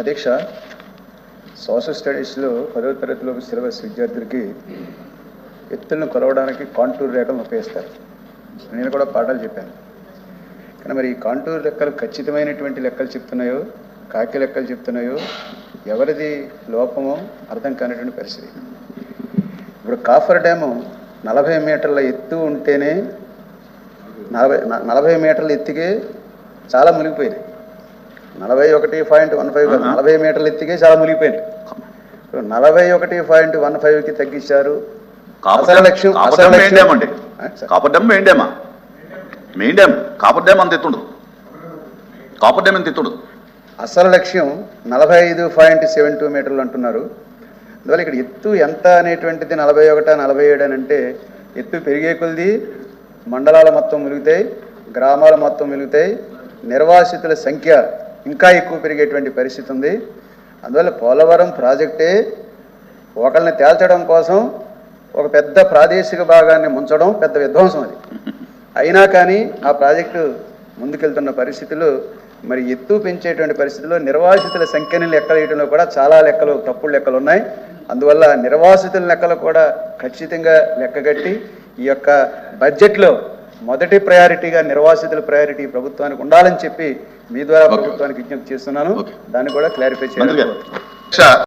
అధ్యక్ష సోషల్ స్టడీస్లో పదవ తరగతిలో సిలబస్ విద్యార్థులకి ఎత్తులను కొలవడానికి కాంటూర్ రేఖలను ఉపయోగిస్తారు. నేను కూడా పాఠాలు చెప్పాను. కానీ మరి ఈ కాంటూర్ లెక్కలు ఖచ్చితమైనటువంటి లెక్కలు చెప్తున్నాయో కాకి లెక్కలు చెప్తున్నాయో ఎవరిది లోపమో అర్థం కానిటువంటి పరిస్థితి. ఇప్పుడు కాఫర్ డ్యాము నలభై మీటర్ల ఎత్తు ఉంటేనే నలభై నలభై మీటర్ల ఎత్తుకే చాలా మునిగిపోయింది. నలభై ఒకటి పాయింట్ వన్ ఫైవ్ నలభై మీటర్ల ఎత్తుకే చాలా మునిగిపోయింది. ఇప్పుడు నలభై ఒకటి పాయింట్ వన్ ఫైవ్కి తగ్గించారు. అసలు లక్ష్యం అసలు అండి. కాపర్ డ్యామ్ మెయిన్ డ్యామా మెయిన్ డ్యామ్ కాపర్ డ్యామ్ అంత ఎత్తుండదు. కాపర్ డ్యామ్ ఎంత ఎత్తుండదు? అసలు లక్ష్యం నలభై ఐదు పాయింట్ సెవెన్ టూ మీటర్లు అంటున్నారు. అందువల్ల ఇక్కడ ఎత్తు ఎంత అనేటువంటిది నలభై ఒకట నలభై ఏడు అని అంటే ఎత్తు పెరిగే కొలిది మండలాల మొత్తం ములుగుతాయి గ్రామాల మొత్తం ములుగుతాయి నిర్వాసితుల సంఖ్య ఇంకా ఎక్కువ పెరిగేటువంటి పరిస్థితి ఉంది. అందువల్ల పోలవరం ప్రాజెక్టే ఒకళ్ళని తేల్చడం కోసం ఒక పెద్ద ప్రాదేశిక భాగాన్ని ముంచడం పెద్ద విధ్వంసం అది. అయినా కానీ ఆ ప్రాజెక్టు ముందుకెళ్తున్న పరిస్థితులు మరి ఎత్తు పెంచేటువంటి పరిస్థితుల్లో నిర్వాసితుల సంఖ్యని లెక్కలేయడంలో కూడా చాలా లెక్కలు తప్పుడు లెక్కలు ఉన్నాయి. అందువల్ల నిర్వాసితుల లెక్కలు కూడా ఖచ్చితంగా లెక్కగట్టి ఈ యొక్క బడ్జెట్లో మొదటి ప్రయారిటీగా నిర్వాసితుల ప్రయారిటీ ప్రభుత్వానికి ఉండాలని చెప్పి మీ ద్వారా. ప్రభుత్వానికి విజ్ఞప్తి చేస్తున్నాను. దాన్ని కూడా క్లారిఫై చేయాలి